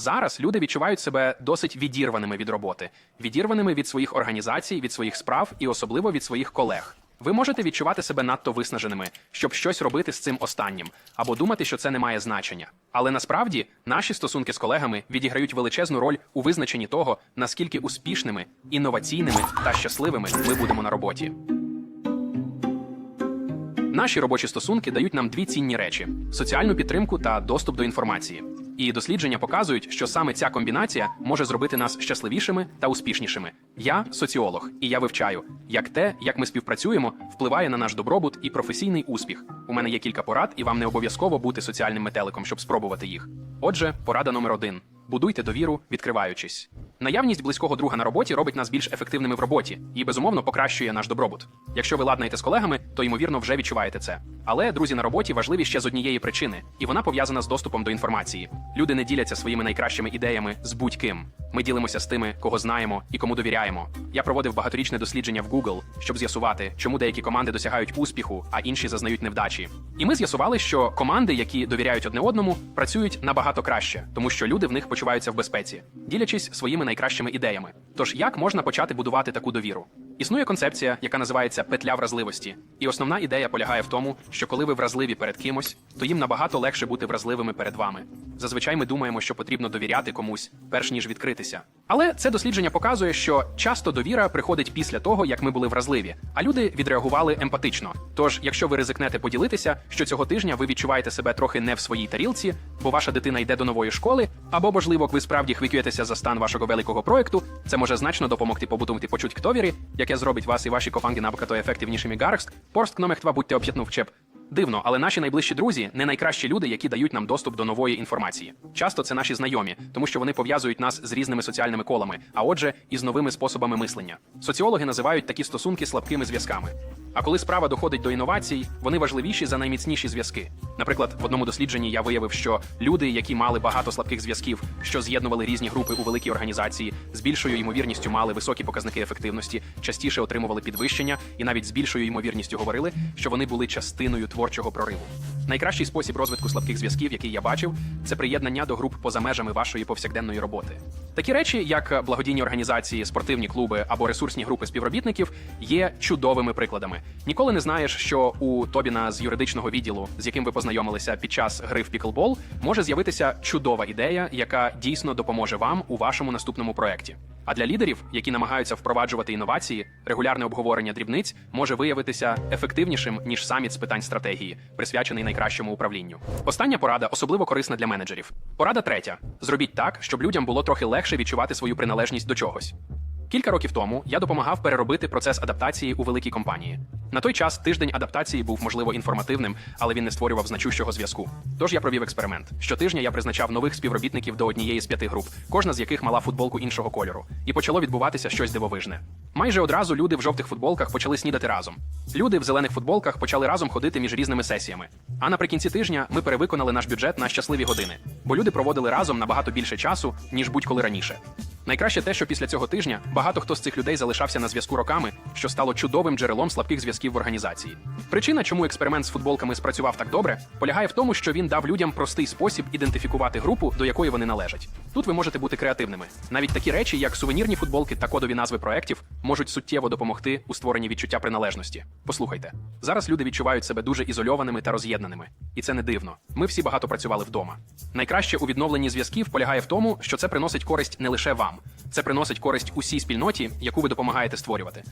Зараз люди відчувають себе досить відірваними від роботи, відірваними від своїх організацій, від своїх справ і особливо від своїх колег. Ви можете відчувати себе надто виснаженими, щоб щось робити з цим останнім, або думати, що це не має значення. Але насправді наші стосунки з колегами відіграють величезну роль у визначенні того, наскільки успішними, інноваційними та щасливими ми будемо на роботі. Наші робочі стосунки дають нам дві цінні речі: соціальну підтримку та доступ до інформації. І дослідження показують, що саме ця комбінація може зробити нас щасливішими та успішнішими. Я соціолог, і я вивчаю, як те, як ми співпрацюємо, впливає на наш добробут і професійний успіх. У мене є кілька порад, і вам не обов'язково бути соціальним метеликом, щоб спробувати їх. Отже, порада номер один: будуйте довіру, відкриваючись. Наявність близького друга на роботі робить нас більш ефективними в роботі і безумовно покращує наш добробут. Якщо ви ладнаєте з колегами, то ймовірно вже відчуваєте це. Але друзі на роботі важливі ще з однієї причини, і вона пов'язана з доступом до інформації. Люди не діляться своїми найкращими ідеями з будь-ким. Ми ділимося з тими, кого знаємо і кому довіряємо. Я проводив багаторічне дослідження в Google, щоб з'ясувати, чому деякі команди досягають успіху, а інші зазнають невдачі. І ми з'ясували, що команди, які довіряють одне одному, працюють набагато краще, тому що люди в них почуваються в безпеці, ділячись своїми найкращими ідеями. Тож як можна почати будувати таку довіру? Існує концепція, яка називається петля вразливості. І основна ідея полягає в тому, що коли ви вразливі перед кимось, то їм набагато легше бути вразливими перед вами. Зазвичай ми думаємо, що потрібно довіряти комусь, перш ніж відкритися. Але це дослідження показує, що часто довіра приходить після того, як ми були вразливі, а люди відреагували емпатично. Тож, якщо ви ризикнете поділитися, що цього тижня ви відчуваєте себе трохи не в своїй тарілці, бо ваша дитина йде до нової школи, або, можливо, ви справді хвилюєтеся за стан вашого великого проекту, це може значно допомогти побудувати почуть к довірі, яке зробить вас і ваші кофанги набагато ефективнішими гарст. Порст кномехтва будьте об'єднув чеп. Дивно, але наші найближчі друзі не найкращі люди, які дають нам доступ до нової інформації. Часто це наші знайомі, тому що вони пов'язують нас з різними соціальними колами, а отже, і з новими способами мислення. Соціологи називають такі стосунки слабкими зв'язками. А коли справа доходить до інновацій, вони важливіші за найміцніші зв'язки. Наприклад, в одному дослідженні я виявив, що люди, які мали багато слабких зв'язків, що з'єднували різні групи у великій організації, з більшою ймовірністю мали високі показники ефективності, частіше отримували підвищення і навіть з більшою ймовірністю говорили, що вони були частиною творчого прориву. Найкращий спосіб розвитку слабких зв'язків, який я бачив, це приєднання до груп поза межами вашої повсякденної роботи. Такі речі, як благодійні організації, спортивні клуби або ресурсні групи співробітників, є чудовими прикладами. Ніколи не знаєш, що у Тобіна з юридичного відділу, з яким ви познайомилися під час гри в піклбол, може з'явитися чудова ідея, яка дійсно допоможе вам у вашому наступному проєкті. А для лідерів, які намагаються впроваджувати інновації, регулярне обговорення дрібниць може виявитися ефективнішим ніж саміт з питань стратегії, присвячений найкращому управлінню. Остання порада особливо корисна для менеджерів. Порада третя: зробіть так, щоб людям було трохи легше відчувати свою приналежність до чогось. Кілька років тому я допомагав переробити процес адаптації у великій компанії. На той час тиждень адаптації був можливо інформативним, але він не створював значущого зв'язку. Тож я провів експеримент. Щотижня я призначав нових співробітників до однієї з п'яти груп, кожна з яких мала футболку іншого кольору, і почало відбуватися щось дивовижне. Майже одразу люди в жовтих футболках почали снідати разом. Люди в зелених футболках почали разом ходити між різними сесіями. А наприкінці тижня ми перевиконали наш бюджет на щасливі години, бо люди проводили разом набагато більше часу, ніж будь-коли раніше. Найкраще те, що після цього тижня багато хто з цих людей залишався на зв'язку роками, що стало чудовим джерелом слабких зв'язків в організації. Причина, чому експеримент з футболками спрацював так добре, полягає в тому, що він дав людям простий спосіб ідентифікувати групу, до якої вони належать. Тут ви можете бути креативними. Навіть такі речі, як сувенірні футболки та кодові назви проєктів, можуть суттєво допомогти у створенні відчуття приналежності. Послухайте, зараз люди відчувають себе дуже ізольованими та роз'єднаними, і це не дивно. Ми всі багато працювали вдома. Найкраще у відновленні зв'язків полягає в тому, що це приносить користь не лише вам, це приносить користь усій спільноті, яку ви допомагаєте створювати.